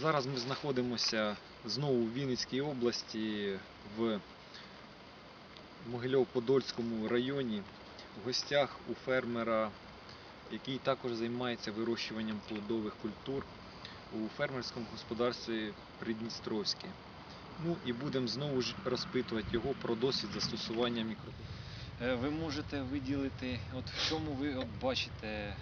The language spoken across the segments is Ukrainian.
Зараз ми знаходимося знову у Вінницькій області в Могильов-Подольському районі в гостях у фермера, який також займається вирощуванням плодових культур у фермерському господарстві Придністровське. Ну і будемо знову ж розпитувати його про досвід застосування мікро. Е, Ви можете виділити, от в чому ви от бачите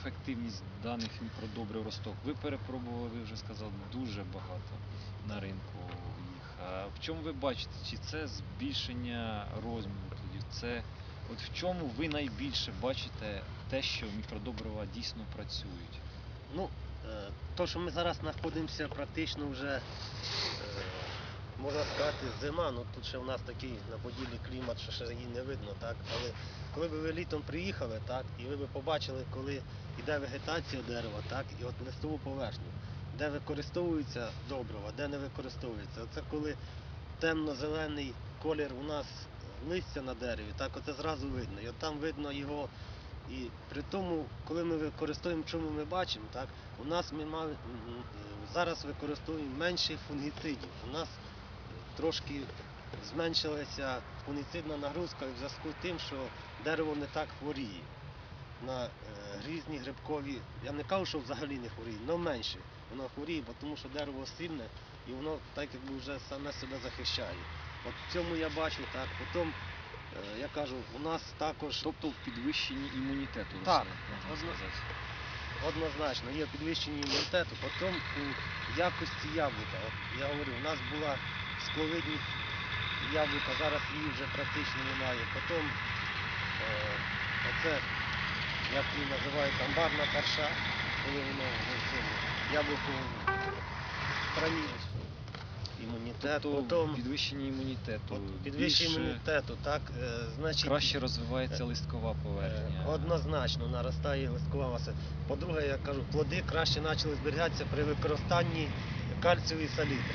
ефективність даних мікродобрив росток. Ви перепробували, ви вже сказали, дуже багато на ринку їх. А в чому ви бачите? Чи це збільшення розміру? Це от в чому ви найбільше бачите те, що мікродобрива дійсно працюють? Ну, е, то, що ми зараз знаходимося практично вже, е, можна сказати, зима, ну тут ще в нас такий на поділі клімат, що ще її не видно, так? Але коли б ви літом приїхали, так, і ви б побачили, коли йде вегетація дерева, так, і от листову поверхню, де використовується добрива, де не використовується. Це коли темно-зелений колір у нас листя на дереві, так оце зразу видно. І от там видно його і при тому, коли ми використовуємо, чому ми бачимо, так, у нас ми мали, зараз використовуємо менше фунгіцидів. У нас трошки зменшилася фунгіцидна нагрузка в зв'язку з тим, що дерево не так хворіє. На е, грізні грибкові, я не кажу, що взагалі не хворіє, але менше. Воно хворіє, бо тому що дерево сильне і воно так якби вже саме себе захищає. От в цьому я бачу так. Потім, е, я кажу, у нас також Тобто в підвищенні імунітету Так, можна сказати. Однозначно, є підвищення імунітету, потім у якості яблука. От я говорю, у нас була скловидні яблука, зараз її вже практично немає. Потім е, оце, як її називають, амбарна парша, коли воно в цьому яблуко хранилось. Імунітет, Тобто потім підвищення імунітету. підвищення більше- імунітету, так, е, значить. Краще розвивається листкова поверхня. Е, Однозначно наростає листкова маса. По-друге, я кажу, плоди краще почали зберігатися при використанні кальцієвої салітри.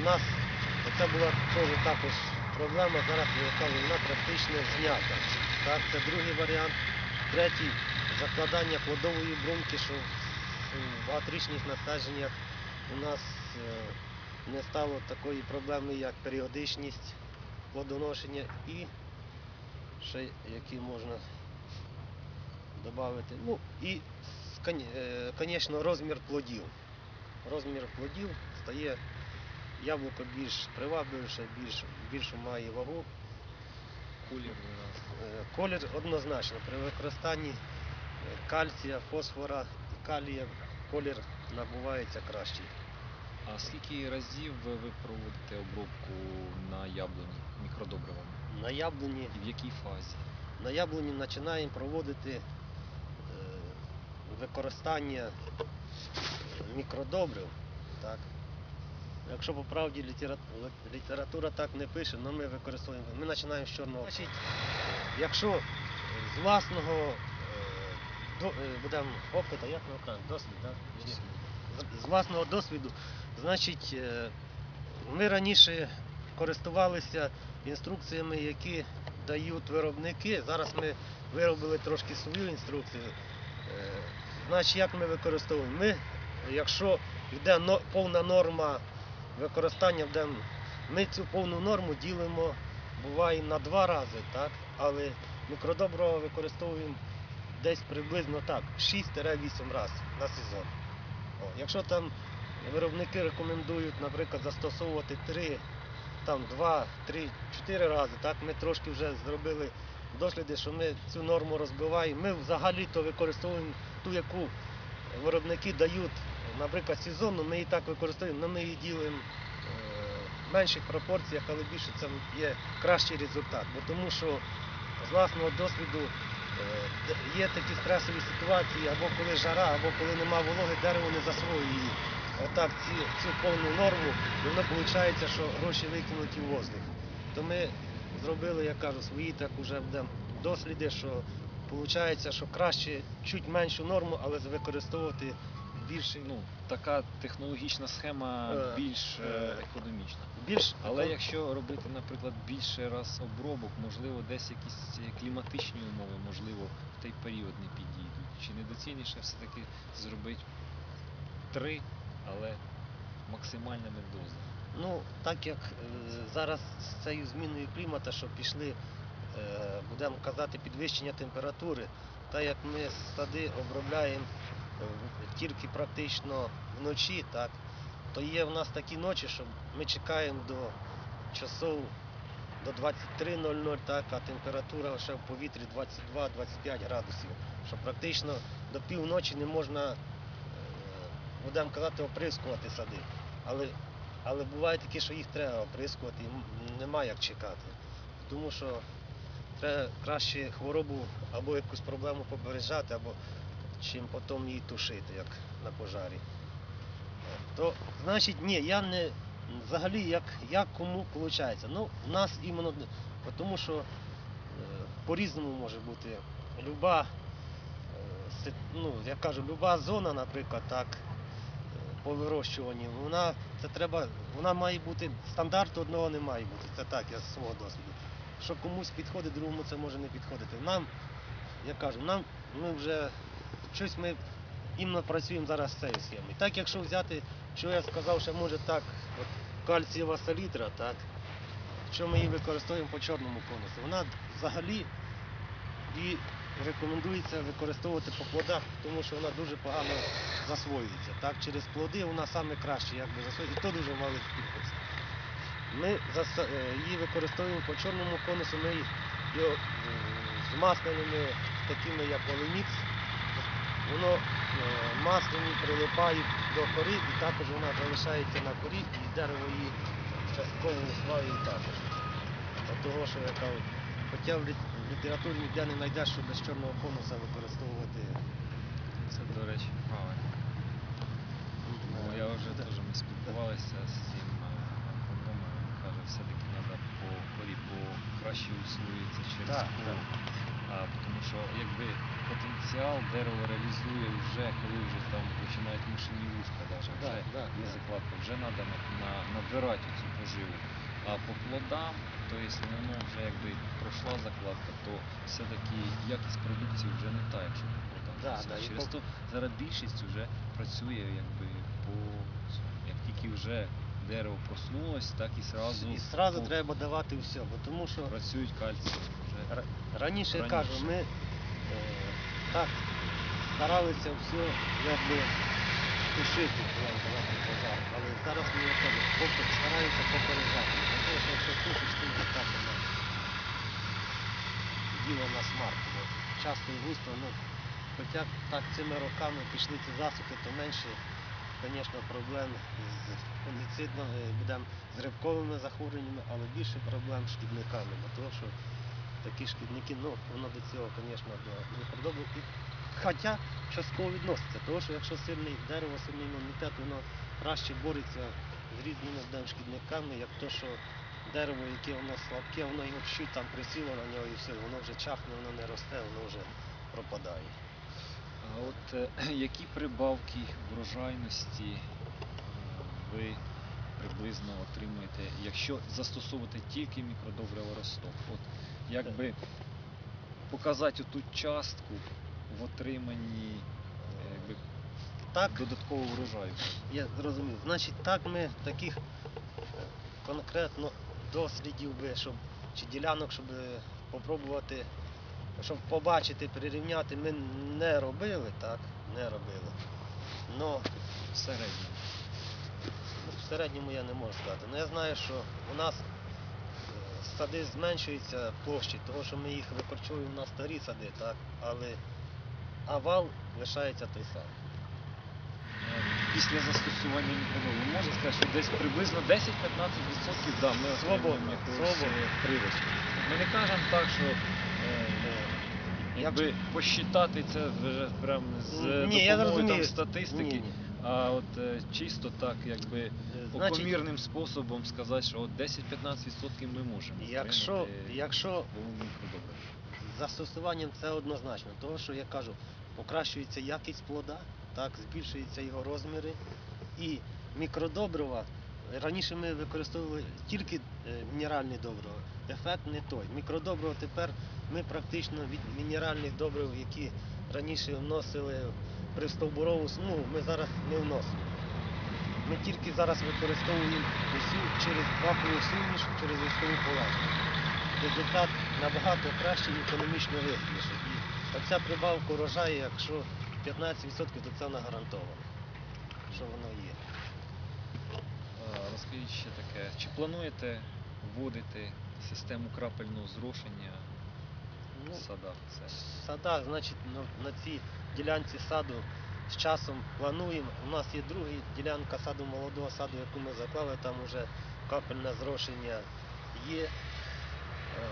У нас це була теж також проблема, зараз вона практично знята. Так, це другий варіант. Третій закладання плодової бруньки, що в багаторічних насадженнях у нас е, не стало такої проблеми, як періодичність плодоношення і ще які можна додати. Ну і, звісно, розмір плодів. Розмір плодів стає яблуко більш привабливіше, більш, більшу має вагу. Колір Е, Колір однозначно при використанні е, кальція, фосфора і калія колір набувається кращий. А скільки разів ви проводите обробку на яблуні мікродобривами? На яблуні І в якій фазі? На яблуні починаємо проводити е, використання мікродобрив. Так. Якщо по правді літера- література так не пише, але ми використовуємо. Ми починаємо з чорного. Значить, якщо з власного е, до, е, будемо опита, як на екран, досвід, так? З- власного досвіду, значить, е, ми раніше користувалися інструкціями, які дають виробники. Зараз ми виробили трошки свою інструкцію. Е, Значить, як ми використовуємо? Ми, якщо йде повна норма використання, де ми цю повну норму ділимо, буває на два рази, так? але мікродоброго використовуємо десь приблизно так, 6-8 разів на сезон. О, якщо там виробники рекомендують, наприклад, застосовувати 3, там 2, 3, 4 рази, так, ми трошки вже зробили досліди, що ми цю норму розбиваємо. Ми взагалі-то використовуємо ту, яку виробники дають, наприклад, сезонну, ми її так використовуємо, ми її ділимо е, в менших пропорціях, але більше це є кращий результат. Бо тому що з власного досвіду е, є такі стресові ситуації, або коли жара, або коли нема вологи, дерево не засвоює її. Отак ці, цю повну норму, і воно виходить, що гроші викинуті в воздух. То ми зробили, я кажу, свої так будемо досліди, що виходить, що краще чуть меншу норму, але використовувати більше, ну, така технологічна схема Е, більш е, е, економічна. більш Але якщо робити, наприклад, більше раз обробок, можливо, десь якісь кліматичні умови, можливо, в той період не підійдуть. Чи недоцільніше все-таки зробити три, але максимальними дозами? Ну, так як е, зараз з цією зміною клімату, що пішли, е, будемо казати, підвищення температури, так як ми сади обробляємо тільки практично вночі, так, то є в нас такі ночі, що ми чекаємо до часов до 23.00, так, а температура ще в повітрі 22-25 градусів, що практично до півночі не можна, е, будемо казати, оприскувати сади. Але але буває таке, що їх треба оприскувати, і нема як чекати. Тому що треба краще хворобу або якусь проблему попереджати, або чим потім її тушити, як на пожарі. То, значить, ні, я не взагалі як, як кому виходить. Ну, в нас іменно тому що е, по-різному може бути. Люба, е, ну, я кажу, люба зона, наприклад, так, е, по вирощуванню, вона це треба, вона має бути, стандарту одного не має бути. Це так, я з свого досвіду. Що комусь підходить, другому це може не підходити. Нам, я кажу, нам ми вже щось ми іменно працюємо зараз з цією схемою. Так, якщо взяти, що я сказав, що може так, от кальцієва салітра, так, що ми її використовуємо по чорному конусу, вона взагалі і рекомендується використовувати по плодах, тому що вона дуже погано засвоюється. Так, через плоди вона саме краще якби засвоюється, і то дуже малий кількість. Ми е, її використовуємо по чорному конусу, ми е, з масляними, такими як Оленікс, воно е, масляні прилипають до кори і також вона залишається на корі і дерево її частково усваює також. От того, що я кажу, хоча в літературі ніде не знайдеш, що без чорного конуса використовувати. Це, до речі, правильно. Бо я вже теж ми спілкувалися з цим е, каже, все-таки треба по корі, бо краще усвоюється через Так, тому що якби потенціал дерево реалізує вже, коли вже там починають мушені вушка, даже, Да, вже да, є да. закладка, вже треба на, на, набирати цю поживу. А по плодам, то якщо воно вже якби пройшла закладка, то все-таки якість продукції вже не та, якщо по плодам. Да, да, Через по- то зараз більшість вже працює якби по. Як тільки вже дерево проснулось, так і зразу І одразу треба давати все, тому що працюють кальцій. Ра- раніше, я Раніше. кажу, ми е, так старалися все якби тушити, як казати, пожар. Але зараз ми як кажу, стараємося попереджати. Тому що якщо тушиш, ти вже так воно діло на смарт. Бо часто і густо, ну, хоча так цими роками пішли ці засухи, то менше, звісно, проблем з фунгіцидно, е, будем з рибковими захворюваннями, але більше проблем з шкідниками. Бо того, що такі шкідники, ну, воно до цього, звісно, до мікродобу. Хоча частково відноситься, тому що якщо сильний дерево, сильний імунітет, воно краще бореться з різними шкідниками, як то, що дерево, яке воно слабке, воно його чуть там присіло на нього і все, воно вже чахне, воно не росте, воно вже пропадає. А от е, які прибавки врожайності е, ви приблизно отримуєте, якщо застосовувати тільки мікродобриво росток? Якби показати ту частку в отриманні е, якби, Так, додаткового врожаю. Я зрозумів. Значить, так ми таких е, конкретно дослідів би, щоб чи ділянок, щоб е, попробувати, щоб побачити, прирівняти, ми не робили, так, не робили. Но В середньому. ну, в середньому я не можу сказати. Ну я знаю, що у нас е, сади зменшуються площі, тому що ми їх викорчуємо на старі сади, так, але авал лишається той самий. Після застосування ви можете сказати, що десь приблизно 10-15% да, ми отримуємо свободно. е. Ми не кажемо так, що е, Як- якби посчитати це вже прям з Ні, я допомогою там, розумію. статистики, Ні, ні. а от е, чисто так, якби Е, Значить, окомірним способом сказати, що от 10-15% ми можемо. якщо, отримати якщо застосуванням це однозначно, тому що я кажу, покращується якість плода, так, збільшуються його розміри і мікродобрива. Раніше ми використовували тільки е, мінеральні добрива. Ефект не той. Мікродобрива тепер ми практично від мінеральних добрив, які раніше вносили при стовбурову смугу, ми зараз не вносимо. Ми тільки зараз використовуємо усю через вапову суміш, через листову полежку. Результат набагато кращий і економічно вигідніший. І оця прибавка урожаю, якщо 15%, то це вона гарантована, що воно є. Розкажіть ще таке, чи плануєте вводити систему крапельного зрошення Ну, в садах? Це В садах, значить, на, на цій ділянці саду з часом плануємо. У нас є друга ділянка саду молодого саду, яку ми заклали, там вже капельне зрошення є. Е,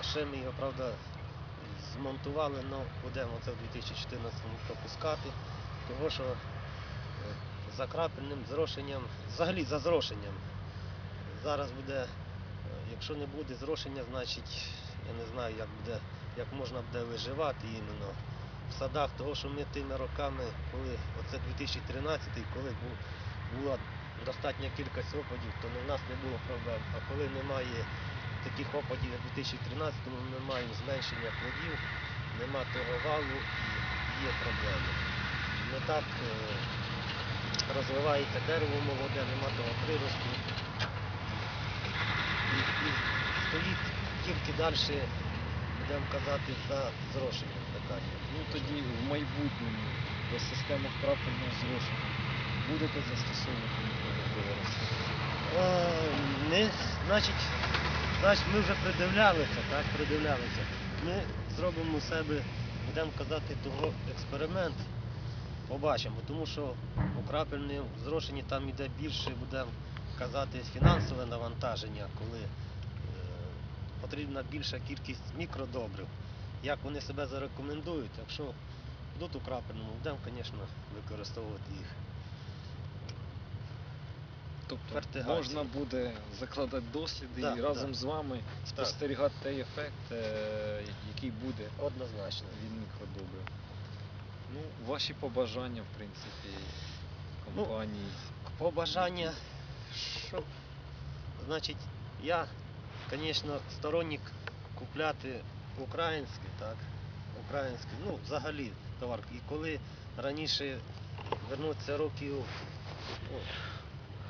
Ще ми його, правда, змонтували, але будемо це в 2014 пропускати. Того, що е, за крапельним зрошенням, взагалі за зрошенням, зараз буде, е, якщо не буде зрошення, значить я не знаю, як буде як можна буде виживати іменно в садах, того що ми тими роками, коли оце 2013, коли була достатня кількість опадів, то в нас не було проблем. А коли немає таких опадів, як у 2013, ми маємо зменшення плодів, нема того валу і є проблеми. Не так е, розвивається дерево молоде, нема того приросту. І, і стоїть тільки далі будемо казати, за зрошенням питання. ну тоді в майбутньому до системи крапельного зрошення будете застосовувати? Е, не, значить, значить, ми вже придивлялися, так, придивлялися. Ми зробимо у себе, будемо казати, того експеримент, побачимо, тому що у крапельному зрошенні там йде більше, будемо казати, фінансове навантаження, коли е, потрібна більша кількість мікродобрив. Як вони себе зарекомендують, якщо будуть у крапельному, будемо, звісно, використовувати їх. Тобто можна буде закладати досліди Да, і разом да. з вами спостерігати той ефект, е, який буде Однозначно. від мікродобрив. Ну, ваші побажання, в принципі, Ну, компанії. Побажання, щоб, значить, я, звісно, сторонник купляти українське, так, українське, ну, взагалі товар. І коли раніше вернуться років ну,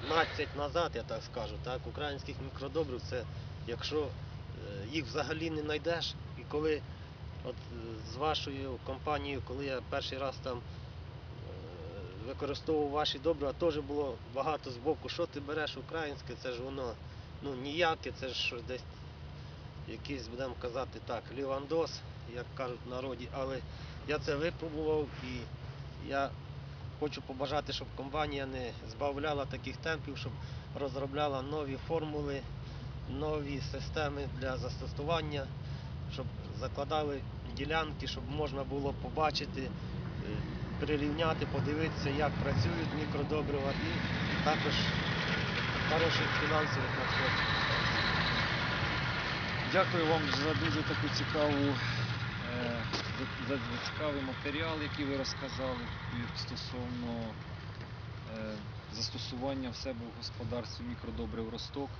15 назад, я так скажу, так, українських мікродобрив, це якщо е, їх взагалі не знайдеш, і коли от з вашою компанією, коли я перший раз там е, використовував ваші добрива, теж було багато з боку, що ти береш українське, це ж воно ну, ніяке, це ж десь якийсь, будемо казати так, лівандос, як кажуть в народі, але я це випробував і я хочу побажати, щоб компанія не збавляла таких темпів, щоб розробляла нові формули, нові системи для застосування, щоб закладали ділянки, щоб можна було побачити, е, прирівняти, подивитися, як працюють мікродобрива і також хороших фінансових надходжень. Дякую вам за дуже таку цікаву, е, за, за цікавий матеріал, який ви розказали стосовно е, застосування в себе в господарстві мікродобрив росток.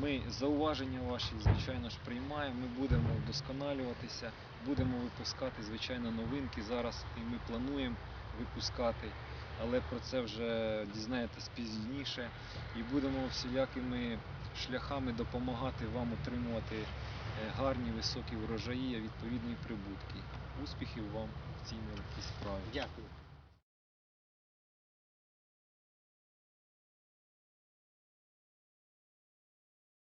Ми зауваження ваші, звичайно ж, приймаємо. Ми будемо вдосконалюватися, будемо випускати, звичайно, новинки. Зараз і ми плануємо випускати, але про це вже дізнаєтесь пізніше. І будемо всілякими шляхами допомагати вам отримувати е, гарні високі врожаї, а відповідні прибутки. Успіхів вам в цій нелегкій справі. Дякую.